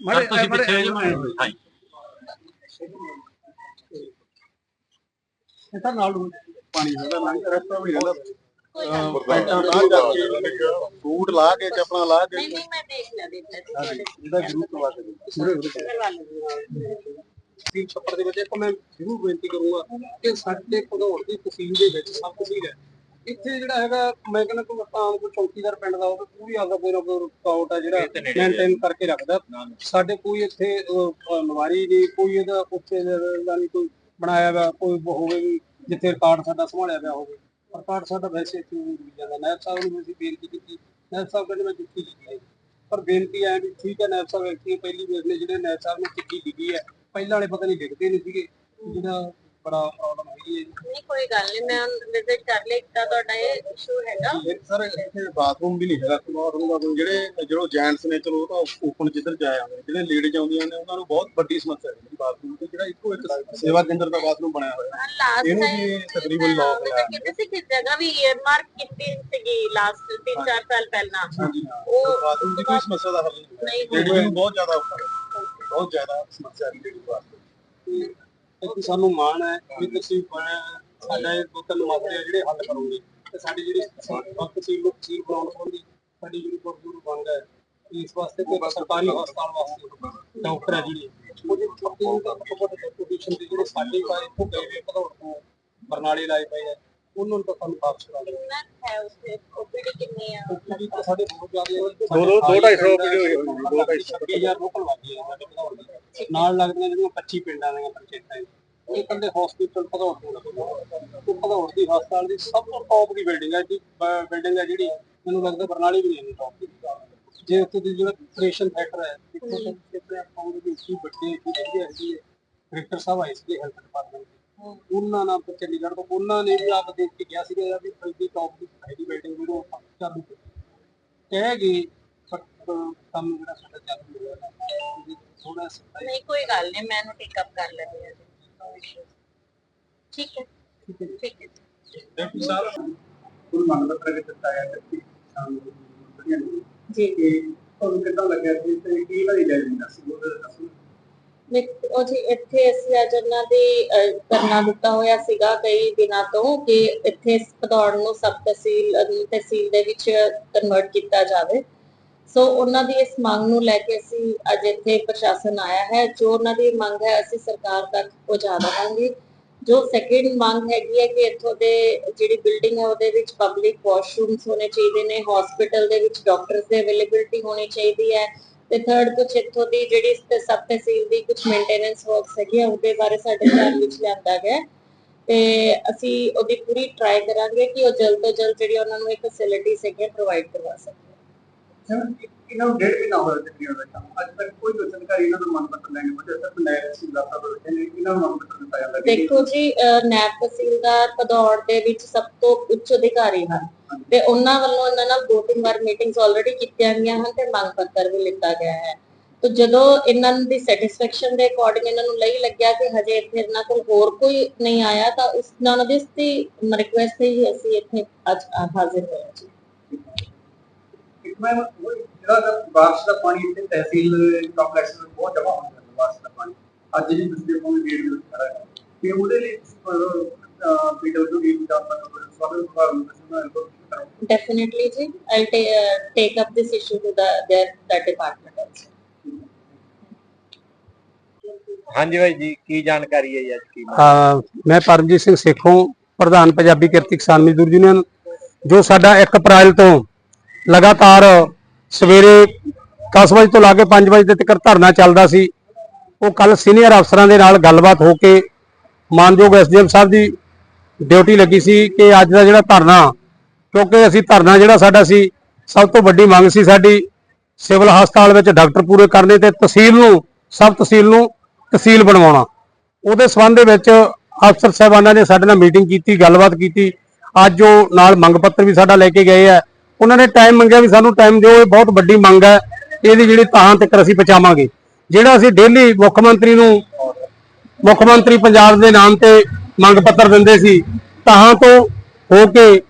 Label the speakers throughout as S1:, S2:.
S1: ਮਾੜੇ ਤੁਸੀਂ ਪਿੱਛੇ ਜੇ ਮੈਂ ਹਾਂ
S2: ਇਹ ਤਾਂ ਨਾਲ ਨੂੰ
S3: ਪਾਣੀ ਦਾ ਲੰਘ ਰਸਤਾ ਵੀ ਰਹਿੰਦਾ ਅਹ ਪੈਂਟਾਂ ਲਾ ਜਾ ਕੇ ਬੂਟ ਲਾ ਕੇ ਚੱਪਲਾਂ ਲਾ ਕੇ
S4: ਨਹੀਂ ਨਹੀਂ ਮੈਂ ਦੇਖ ਲਿਆ ਦੇਖ ਲਿਆ। ਜੀ ਤੁਹਾਡੇ
S3: ਇਹਦਾ ਜ਼ਰੂਰ ਕਰਵਾ ਕੇ ਦਿਓ।
S4: ਕਰਵਾ ਲਵਾਂਗੀ
S2: ਤੀਨ ਛੱਪੜ ਦੇ ਵਿੱਚ ਇੱਕ ਮੈਂ ਜ਼ਰੂਰ ਬੇਨਤੀ ਕਰੂੰਗਾ ਕਿ ਸਾਡੇ ਭਦੌੜ ਦੀ ਤਹਿਸੀਲ ਦੇ ਵਿੱਚ ਸਭ ਤਹਿਸੀਲ ਹੈ ਇੱਥੇ ਜਿਹੜਾ ਹੈਗਾ ਮੈਂ ਕਹਿੰਦਾ ਕੋਈ ਆਮ ਕੋਈ ਚੌਕੀਦਾਰ ਪਿੰਡ ਦਾ ਹੋਵੇ ਪੂਰੀ ਆਪਦਾ ਕੋਈ ਨਾ ਕੋਈ ਰਿਕਾਰਡ ਆ ਜਿਹੜਾ ਮੇਨਟੇਨ ਕਰਕੇ ਰੱਖਦਾ। ਸਾਡੇ ਕੋਈ ਇੱਥੇ ਨਵਾਰੀ ਨਹੀਂ ਕੋਈ ਇਹਦਾ ਉੱਥੇ ਦਾ ਨਹੀਂ ਕੋਈ ਬਣਾਇਆ ਹੋਇਆ ਕੋਈ ਹੋਵੇ ਵੀ ਜਿੱਥੇ ਰਿਕਾਰਡ ਸਾਡਾ ਸੰਭਾਲਿਆ ਪਿਆ ਹੋਵੇ। ਰਿਕਾਰਡ ਸਾਡਾ ਵੈਸੇ ਇੱਥੇ ਨਹੀਂ ਜਾਂਦਾ। ਨਾਇਬ ਸਾਹਿਬ ਨੂੰ ਅਸੀਂ ਬੇਨਤੀ ਕੀਤੀ। ਨਾਇਬ ਸਾਹਿਬ ਕਹਿੰਦੇ ਮੈਂ ਚਿੱਠੀ ਲਿਖੀ ਹੈ। ਪਰ ਬੇਨਤੀ ਐ ਵੀ ਠੀਕ ਹੈ ਨਾਇਬ ਸਾਹਿਬ ਐਕਚੁਅਲੀ ਪਹਿਲੀ ਵਾਰ ਨੇ ਜਿਹੜੇ ਨਾਇਬ ਸਾਹਿਬ ਨੇ ਚਿੱਠੀ ਲਿਖੀ ਹੈ। ਪਹਿਲਾਂ ਵਾਲੇ ਪਤਾ ਨਹੀਂ ਲਿਖਦੇ ਨਹੀਂ ਸੀਗੇ। ਜਿਹੜਾ ਬੜਾ ਪ੍ਰੋਬਲਮ ਹੈ
S4: ਨਹੀਂ ਕੋਈ ਗੱਲ ਨਹੀਂ ਮੈਂ ਵਿਜ਼ਿਟ ਕਰ ਲਿਆ ਤਾਂ ਤੁਹਾਡਾ ਇਹ ਇਸ਼ੂ ਹੈਗਾ।
S3: ਸਰ ਇੱਥੇ ਬਾਥਰੂਮ ਵੀ ਨਹੀਂ ਹੈਗਾ ਬਾਥਰੂਮ ਦਾ ਜਿਹੜੇ ਜਦੋਂ ਜੈਂਟਸ ਨੇ ਚਲੋ ਉਹ ਤਾਂ ਓਪਨ ਜਿੱਧਰ ਜਾਏ ਆਉਂਦੇ ਨੇ ਜਿਹੜੇ ਲੇਡੀਜ਼ ਆਉਂਦੀਆਂ ਨੇ ਉਹਨਾਂ ਨੂੰ ਬਹੁਤ ਵੱਡੀ ਸਮੱਸਿਆ ਹੈ ਬਾਥਰੂਮ ਦੀ ਜਿਹੜਾ ਇੱਕੋ ਇੱਕ ਸੇਵਾ ਕੇਂਦਰ ਦਾ ਬਾਥਰੂਮ ਬਣਿਆ ਹੋਇਆ। ਇਹਨੂੰ ਵੀ ਤਕਰੀਬਨ ਲੋਕ ਲਾਇਆ
S4: ਕਿਤੇ ਸੀ ਕਿਸ ਜਗ੍ਹਾ ਵੀ ਈਅਰ ਮਾਰਕ ਕੀਤੀ ਸੀਗੀ ਲਾਸਟ 3-4 ਸਾਲ ਪਹਿਲਾਂ।
S3: ਹਾਂ।
S4: ਉਹ
S3: ਬਾਥਰੂਮ ਦੀ ਕੋਈ ਸਮੱਸਿਆ ਦਾ ਹੱਲ ਨਹੀਂ ਲੇਡੀਜ਼ ਨੂੰ ਬਹੁਤ ਜ਼ਿਆਦਾ ਔਖਾ ਹੈ। ਬਹੁਤ ਜ਼ਿਆਦਾ ਸਮੱਸਿਆ ਹੈ ਲੇਡੀਜ਼ ਵਾਸਤੇ।
S2: ਇੱਥੇ ਸਾਨੂੰ ਮਾਣ ਹੈ ਵੀ ਤੁਸੀਂ ਬੜਾ- ਦੋ ਤਿੰਨ ਮਸਲੇ ਜਿਹੜੇ ਹੱਲ ਕਰੋਗੇ। ਤੇ ਸਾਡੀ ਜਿਹੜੀ ਵਕਤ ਸੀ ਲੋਕ ਤਹਿਸੀਲ ਬਣਾਉਣ ਸੰਬੰਧੀ ਸਾਡੀ ਜਿਹੜੀ ਗੁਰੂ ਬੰਦ ਹੈ ਇਸ ਵਾਸਤੇ ਕੋਈ ਸਰਕਾਰੀ ਹਸਪਤਾਲ ਵਾਸਤੇ ਡਾਕਟਰ ਹੈ ਜਿਹੜੀ। ਉਹਦੀ ਛੋਟੀ ਦਾ ਪੋਜੀਸ਼ਨ ਤੇ ਜਿਹੜੇ ਸਾਡੇ ਪਾਏ ਤੋਂ ਗਏ ਵੇ ਭਦੌੜ ਤੋਂ ਬਰਨਾਲੇ ਲਾਏ ਪਏ ਆ। ਉਹਨਾਂ ਨੂੰ ਤਾਂ ਸਾਨੂੰ ਵਾਪਸ ਕਰਾ ਦਿਓ
S4: ਕਿੰਨਾ ਹੈ ਉਸੇ ਓਪੀਡੀ ਕਿੰਨੀ ਆ?
S2: ਕਿਉਂਕਿ ਤਾਂ ਸਾਡੇ ਬਹੁਤ ਜ਼ਿਆਦਾ
S3: ਦੋ- ਦੋ- ਦੋ ਢਾਈ ਸੌ ਰੁਪਏ ਹੋਈ ਹੋਈ, ਦੋ ਢਾਈ ਸੌ।
S2: 25000 ਲੋਕਲ ਵਾਗੀ ਹੈ ਸਾਡੇ ਭਦੌੜ ਦੀ ਨਾਲ ਲੱਗਦੀਆਂ ਜਿਹੜੀਆਂ 25 ਪਿੰਡਾਂ ਦੀਆਂ ਪੰਚਾਇਤਾਂ ਨੇ। ਉਹ ਇਕੱਲੇ ਹਸਪੀਟਲ ਭਦੌੜ ਤੋਂ ਲੱਗਦਾ ਉਹ ਭਦੌੜ ਦੀ ਹਸਪਤਾਲ ਦੀ ਸਭ ਤੋਂ ਟੌਪ ਦੀ ਬਿਲਡਿੰਗ ਹੈ ਜੀ ਬਿਲਡਿੰਗ ਹੈ ਜਿਹੜੀ ਮੈਨੂੰ ਲੱਗਦਾ ਬਰਨਾਲੇ ਵੀ ਨਹੀਂ ਟੌਪ ਦੀ। ਜੇ ਉੱਥੇ ਦੀ ਜਿਹੜਾ ਆਪਰੇਸ਼ਨ ਥੀਏਟਰ ਹੈ ਇੱਥੇ ਤੋਂ ਕਿਤੇ ਆਪਾਂ ਉਹਦੇ ਵਿੱਚ ਹੀ ਵੱਡੇ ਦੀ ਵਧੀਆ ਹੈਗੀ ਹੈ। ਡਾਇਰੈਕਟਰ ਸਾਹਿਬ ਆਏ ਸੀ ਹੈਲਥ ਡਿਪਾਰਟਮੈਂਟ ਉਹਨਾਂ ਨਾਲ ਚੰਡੀਗੜ੍ਹ ਤੋਂ ਉਹਨਾਂ ਨੇ ਵੀ ਆਪ ਦੇਖ ਕੇ ਗਿਆ ਸੀਗਾ ਵੀ ਫਲਦੀ ਟੌਪ ਦੀ ਹੈਗੀ ਬਿਲਡਿੰਗ ਆਪਾਂ ਚਾਲੂ ਕਹਿ ਗਏ ਕੰਮ ਜਿਹੜਾ ਸਾਡਾ ਚਾਲੂ ਹੋਇਆ ਥੋੜਾ ਸਾ
S4: ਨਹੀਂ ਕੋਈ ਗੱਲ ਨਹੀਂ ਮੈਂ ਇਹਨੂੰ ਟੇਕ ਅਪ ਕਰ ਲੈਂਦੀ ਹਾਂ. ਠੀਕ ਹੈ ਠੀਕ ਹੈ
S3: ਡਿਪਟੀ ਸਾਹਿਬ
S2: ਕੋਈ ਮੰਗ ਪੱਤਰ ਵੀ ਦਿੱਤਾ ਹੈ ਕਿ ਸਾਨੂੰ ਵਧੀਆ
S4: ਜੀ।
S2: ਕਿ ਤੁਹਾਨੂੰ ਕਿੱਦਾਂ ਲੱਗਿਆ ਸੀ ਤੇ ਕੀ ਵਾਰੀ ਲੈ ਲੈਂਦਾ ਸੀ? ਉਹ ਦੱਸੋ।
S4: ਉਹ ਜੀ ਇੱਥੇ ਅਸੀਂ ਅੱਜ ਉਹਨਾਂ ਦੀ ਅਹ, ਦਿੱਤਾ ਹੋਇਆ ਸੀਗਾ ਕਈ ਦਿਨਾਂ ਤੋਂ ਕਿ ਇੱਥੇ ਭਦੌੜ ਨੂੰ ਸਬ ਤਹਿਸੀਲ ਅਹ, ਤਹਿਸੀਲ ਦੇ ਵਿੱਚ ਕਨਵਰਟ ਕੀਤਾ ਜਾਵੇ। ਸੋ ਉਹਨਾਂ ਦੀ ਇਸ ਮੰਗ ਨੂੰ ਲੈ ਕੇ ਅਸੀਂ ਅੱਜ ਇੱਥੇ ਪ੍ਰਸ਼ਾਸਨ ਆਇਆ ਹੈ। ਜੋ ਉਹਨਾਂ ਦੀ ਮੰਗ ਹੈ ਅਸੀਂ ਸਰਕਾਰ ਤੱਕ ਪਹੁੰਚਾ ਦੇਵਾਂਗੇ। ਜੋ ਸੈਕਿੰਡ ਮੰਗ ਹੈਗੀ ਹੈ ਕਿ ਇੱਥੋਂ ਦੇ ਜਿਹੜੀ ਬਿਲਡਿੰਗ ਹੈ ਉਹਦੇ ਵਿੱਚ ਪਬਲਿਕ ਵਾਸ਼ਰੂਮਸ ਹੋਣੇ ਚਾਹੀਦੇ ਨੇ ਹਸਪੀਟਲ ਦੇ ਵਿੱਚ ਡਾਕਟਰਸ ਦੀ ਅਵੇਲੇਬਿਲਟੀ ਹੋਣੀ ਚਾਹੀਦੀ ਹੈ। ਤੇ ਥਰਡ ਕੁਝ ਇੱਥੋਂ ਦੀ ਜਿਹੜੀ ਸਬ ਤਹਿਸੀਲ ਦੀ ਕੁਝ ਮੇਨਟੇਨੈਂਸ ਵਰਕਸ ਹੈਗੀ ਆ ਉਹਦੇ ਬਾਰੇ ਸਾਡੇ ਧਿਆਨ ਵਿੱਚ ਲਿਆਂਦਾ ਗਿਆ। ਤੇ ਅਸੀਂ ਉਹਦੀ ਪੂਰੀ ਟਰਾਈ ਕਰਾਂਗੇ ਕਿ ਉਹ ਜਲਦ ਤੋਂ ਜਲਦ ਜਿਹੜੀ ਉਹਨਾਂ ਨੂੰ ਇੱਕ ਫੈਸਿਲਿਟੀ ਹੈਗੀ ਪ੍ਰੋਵਾਈਡ ਕਰਵਾ ਸਕਣ।
S2: ਇਹਨਾਂ ਨੂੰ ਡੇਢ ਮਹੀਨਾ ਹੋਇਆ ਤਕਰੀਬਨ ਬੈਠਾ ਅੱਜ ਤੱਕ ਕੋਈ ਵੀ ਅਧਿਕਾਰੀ ਇਹਨਾਂ ਨੂੰ ਮੰਗ ਪੱਤਰ ਲੈਣ ਵਜੇ ਸਿਰਫ ਨਾਇਬ ਤਹਿਸੀਲਦਾਰ ਸਾਹਿਬ ਬੈਠੇ ਨੇ ਇਹਨਾਂ ਨੂੰ ਮੰਗ ਪੱਤਰ ਦਿੱਤਾ ਜਾਂਦਾ। ਕਿ
S4: ਦੇਖੋ ਜੀ ਨਾਇਬ ਤਹਿਸੀਲਦਾਰ ਦੇ ਵਿੱਚ ਸਭ ਤੋਂ ਉੱਚ ਅਧਿਕਾਰੀ ਹਨ। ਤੇ ਉਹਨਾਂ ਵੱਲੋਂ ਇਹਨਾਂ ਨਾਲ ਦੋ ਤਿੰਨ ਵਾਰ ਮੀਟਿੰਗਸ ਆਲਰੇਡੀ ਕੀਤੀਆਂ ਗਈਆਂ ਹਨ ਤੇ ਮੰਗ ਪੱਤਰ ਵੀ ਲਿੱਤਾ ਗਿਆ ਹੈ। ਤੇ ਜਦੋਂ ਇਹਨਾਂ ਦੀ ਸੈਟੀਸਫੈਕਸ਼ਨ ਦੇ ਅਕੋਰਡਿੰਗ ਇਹਨਾਂ ਨੂੰ ਲਈ ਲੱਗਿਆ ਕਿ ਹਜੇ ਇੱਥੇ ਇਹਨਾਂ ਕੋਲ ਹੋਰ ਕੋਈ ਨਹੀਂ ਆਇਆ, ਤਾਂ ਉਸ ਨਾਲ ਦੀ ਦੀ ਰਿਕੁਐਸਟ ਤੇ ਹੀ ਅਸੀਂ ਇੱਥੇ ਅੱਜ ਹਾਜ਼ਰ ਹੋਏ ਹਾਂ। ਜੀ
S2: ਇੱਕ ਮੈਂ ਉਹ ਜਿਹੜਾ ਬਾਰਿਸ਼ ਦਾ ਪਾਣੀ ਇੱਥੇ ਤਹਿਸੀਲ ਕੰਪਲੈਕਸ ਵਿੱਚ ਬਹੁਤ ਜਮ੍ਹਾਂ ਹੋ ਜਾਂਦਾ, ਬਾਰਿਸ਼ ਦਾ ਪਾਣੀ। ਅੱਜ ਜਿਹੜੀ ਪਿਛਲੇ ਪੌਣੇ ਡੇਢ ਦੇ ਵਿੱਚ ਖੜਾ ਹੈ। ਤੇ ਉਹਦੇ ਲਈ
S4: definitely ji i'll ta- uh, take up this issue to the their that department also.
S1: ਹਾਂਜੀ ਬਾਈ ਜੀ ਕੀ ਜਾਣਕਾਰੀ ਹੈ ਜੀ ਅੱਜ ਕੀ?
S5: ਅਹ ਮੈਂ ਪਰਮਜੀਤ ਸਿੰਘ ਸੇਖੋਂ ਪ੍ਰਧਾਨ ਪੰਜਾਬੀ ਕਿਰਤੀ ਕਿਸਾਨ ਮਜ਼ਦੂਰ ਯੂਨੀਅਨ ਜੋ ਸਾਡਾ 1 ਅਪ੍ਰੈਲ ਤੋਂ ਲਗਾਤਾਰ ਸਵੇਰੇ 10 ਵਜੇ ਤੋਂ ਲਾ ਕੇ 5 ਵਜੇ ਤੱਕ ਧਰਨਾ ਚੱਲਦਾ ਸੀ। ਉਹ ਕੱਲ ਸੀਨੀਅਰ ਅਫਸਰਾਂ ਦੇ ਨਾਲ ਗੱਲਬਾਤ ਹੋ ਕੇ ਮਾਨਯੋਗ ਐਸਡੀਐਮ ਸਾਹਿਬ ਦੀ ਡਿਊਟੀ ਲੱਗੀ ਸੀ ਕਿ ਅੱਜ ਦਾ ਜਿਹੜਾ ਧਰਨਾ, ਕਿਉਂਕਿ ਅਸੀਂ ਧਰਨਾ ਜਿਹੜਾ ਸਾਡਾ ਸੀ, ਸਭ ਤੋਂ ਵੱਡੀ ਮੰਗ ਸੀ ਸਾਡੀ ਸਿਵਲ ਹਸਪਤਾਲ ਵਿੱਚ ਡਾਕਟਰ ਪੂਰੇ ਕਰਨੇ ਤੇ ਤਹਿਸੀਲ ਨੂੰ ਸਭ ਤਹਿਸੀਲ ਨੂੰ ਤਹਿਸੀਲ ਬਣਵਾਉਣਾ। ਉਹਦੇ ਸੰਬੰਧ ਦੇ ਵਿੱਚ ਅਫਸਰ ਸਾਹਿਬਾਨਾਂ ਨੇ ਸਾਡੇ ਨਾਲ ਮੀਟਿੰਗ ਕੀਤੀ, ਗੱਲਬਾਤ ਕੀਤੀ। ਅੱਜ ਉਹ ਨਾਲ ਮੰਗ ਪੱਤਰ ਵੀ ਸਾਡਾ ਲੈ ਕੇ ਗਏ ਆ। ਉਹਨਾਂ ਨੇ ਟਾਈਮ ਮੰਗਿਆ ਵੀ ਸਾਨੂੰ ਟਾਈਮ ਦਿਓ, ਇਹ ਬਹੁਤ ਵੱਡੀ ਮੰਗ ਹੈ। ਇਹਦੀ ਜਿਹੜੀ ਤਾਂ ਤੱਕ ਅਸੀਂ ਪਹੁੰਚਾਵਾਂਗੇ। ਜਿਹੜਾ ਅਸੀਂ ਡੇਲੀ ਮੁੱਖ ਮੰਤਰੀ ਨੂੰ, ਮੁੱਖ ਮੰਤਰੀ ਪੰਜਾਬ ਦੇ ਨਾਮ ਤੇ ਮੰਗ ਪੱਤਰ ਦਿੰਦੇ ਸੀ, ਤਾਂ ਤੋਂ ਹੋ ਕੇ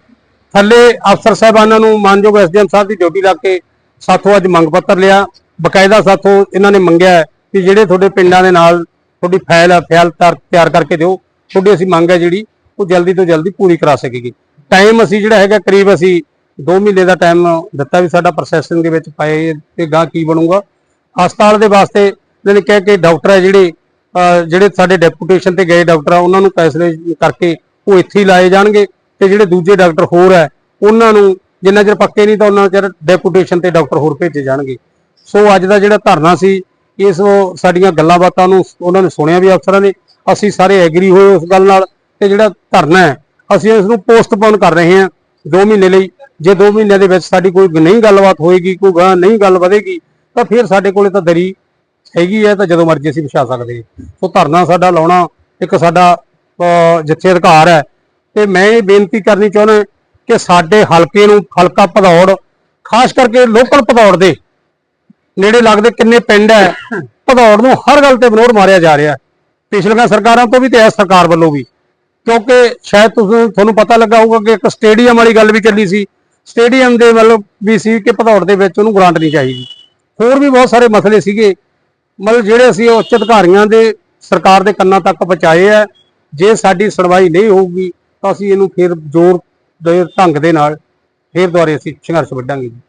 S5: ਥੱਲੇ ਅਫਸਰ ਸਾਹਿਬਾਨਾਂ ਨੂੰ ਮਾਨਯੋਗ ਐਸਡੀਐਮ ਸਾਹਿਬ ਦੀ ਡਿਊਟੀ ਲੱਗ ਕੇ ਸਾਥੋਂ ਅੱਜ ਮੰਗ ਪੱਤਰ ਲਿਆ। ਬਕਾਇਦਾ ਸਾਥੋਂ ਇਹਨਾਂ ਨੇ ਮੰਗਿਆ ਕਿ ਜਿਹੜੇ ਤੁਹਾਡੇ ਪਿੰਡਾਂ ਦੇ ਨਾਲ ਤੁਹਾਡੀ ਫਾਈਲ ਹੈ ਫਾਈਲ ਤਿਆਰ ਕਰਕੇ ਦਿਓ। ਤੁਹਾਡੀ ਅਸੀਂ ਮੰਗ ਹੈ ਜਿਹੜੀ, ਉਹ ਜਲਦੀ ਤੋਂ ਜਲਦੀ ਪੂਰੀ ਕਰਾ ਸਕੇਗੀ ਟਾਈਮ ਅਸੀਂ ਜਿਹੜਾ ਹੈਗਾ, ਕਰੀਬ ਅਸੀਂ 2 ਮਹੀਨੇ ਦਾ ਟਾਈਮ ਦਿੱਤਾ ਵੀ ਸਾਡਾ ਪ੍ਰੋਸੈਸਿੰਗ ਦੇ ਵਿੱਚ ਪਾਏ ਤੇ ਗਾਂ ਕੀ ਬਣੂਗਾ। ਹਸਪਤਾਲ ਦੇ ਵਾਸਤੇ ਇਹਨਾਂ ਨੇ ਕਿਹਾ ਕਿ ਡਾਕਟਰ ਹੈ ਜਿਹੜੇ ਜਿਹੜੇ ਸਾਡੇ ਡੈਪੂਟੇਸ਼ਨ ਤੇ ਗਏ ਡਾਕਟਰ ਆ ਉਹਨਾਂ ਨੂੰ ਫੈਸਲੇ ਕਰਕੇ ਉਹ ਇੱਥੇ ਹੀ ਲਾਏ ਜਾਣਗੇ ਤੇ ਜਿਹੜੇ ਦੂਜੇ ਡਾਕਟਰ ਹੋਰ ਹੈ, ਉਹਨਾਂ ਨੂੰ ਜਿੰਨਾ ਚਿਰ ਪੱਕੇ ਨਹੀਂ ਤਾਂ ਉਹਨਾਂ ਚਿਰ ਡੈਪੂਟੇਸ਼ਨ ਤੇ ਡਾਕਟਰ ਹੋਰ ਭੇਜੇ ਜਾਣਗੇ। ਸੋ ਅੱਜ ਦਾ ਜਿਹੜਾ ਧਰਨਾ ਸੀ, ਇਸ ਸਾਡੀਆਂ ਗੱਲਾਂ ਬਾਤਾਂ ਨੂੰ ਉਹਨਾਂ ਨੇ ਸੁਣਿਆ ਵੀ ਅਫਸਰਾਂ ਨੇ, ਅਸੀਂ ਸਾਰੇ ਐਗਰੀ ਹੋਏ ਉਸ ਗੱਲ ਨਾਲ ਤੇ ਜਿਹੜਾ ਧਰਨਾ ਹੈ, ਅਸੀਂ ਇਸ ਨੂੰ ਪੋਸਟਪੋਨ ਕਰ ਰਹੇ ਹਾਂ 2 ਮਹੀਨੇ ਲਈ। ਜੇ 2 ਮਹੀਨਿਆਂ ਦੇ ਵਿੱਚ ਸਾਡੀ ਕੋਈ ਨਹੀਂ ਗੱਲਬਾਤ ਹੋਏਗੀ, ਕੋਈ ਨਹੀਂ ਗੱਲ ਵਧੇਗੀ, ਤਾਂ ਫਿਰ ਸਾਡੇ ਕੋਲੇ ਤਾਂ ਦਰੀ ਹੈਗੀ ਹੈ ਤਾਂ ਜਦੋਂ ਮਰਜ਼ੀ ਅਸੀਂ ਵਿਛਾ ਸਕਦੇ ਹਾਂ। ਸੋ ਧਰਨਾ ਸਾਡਾ ਲਾਉਣਾ ਇੱਕ ਸਾਡਾ ਜਿੱਥੇ ਅਧਿਕਾਰ ਹੈ। ਤੇ ਮੈਂ ਇਹ ਬੇਨਤੀ ਕਰਨੀ ਚਾਹੁੰਦਾ ਕਿ ਸਾਡੇ ਹਲਕੇ ਨੂੰ ਹਲਕਾ ਭਦੌੜ, ਖਾਸ ਕਰਕੇ ਲੋਕਲ ਭਦੌੜ ਦੇ ਨੇੜੇ ਲੱਗਦੇ ਕਿੰਨੇ ਪਿੰਡ ਹੈ, ਭਦੌੜ ਨੂੰ ਹਰ ਗੱਲ ਤੇ ਵਿਰੋਧ ਮਾਰਿਆ ਜਾ ਰਿਹਾ ਪਿਛਲੀਆਂ ਸਰਕਾਰਾਂ ਤੋਂ ਵੀ ਤੇ ਇਸ ਸਰਕਾਰ ਵੱਲੋਂ ਵੀ। ਕਿਉਂਕਿ ਸ਼ਾਇਦ ਤੁਸੀਂ, ਤੁਹਾਨੂੰ ਪਤਾ ਲੱਗਾ ਹੋਊਗਾ ਕਿ ਇੱਕ ਸਟੇਡੀਅਮ ਵਾਲੀ ਗੱਲ ਵੀ ਚੱਲੀ ਸੀ। ਸਟੇਡੀਅਮ ਦੇ ਵੱਲ ਵੀ ਸੀ ਕਿ ਭਦੌੜ ਦੇ ਵਿੱਚ ਉਹਨੂੰ ਗ੍ਰਾਂਟ ਨਹੀਂ ਚਾਹੀਦੀ। ਹੋਰ ਵੀ ਬਹੁਤ ਸਾਰੇ ਮਸਲੇ ਸੀਗੇ। ਮਤਲਬ ਜਿਹੜੇ ਅਸੀਂ ਉੱਚ ਅਧਿਕਾਰੀਆਂ ਦੇ ਸਰਕਾਰ ਦੇ ਕੰਨਾਂ ਤੱਕ ਪਹੁੰਚਾਏ ਆ, ਜੇ ਸਾਡੀ ਸੁਣਵਾਈ ਨਹੀਂ ਹੋਊਗੀ ਤਾਂ ਅਸੀਂ ਇਹਨੂੰ ਫਿਰ ਜ਼ੋਰ ਦੇ ਢੰਗ ਦੇ ਨਾਲ ਫਿਰ ਦੁਆਰੇ ਅਸੀਂ ਸੰਘਰਸ਼ ਵੱਢਾਂਗੇ ਜੀ।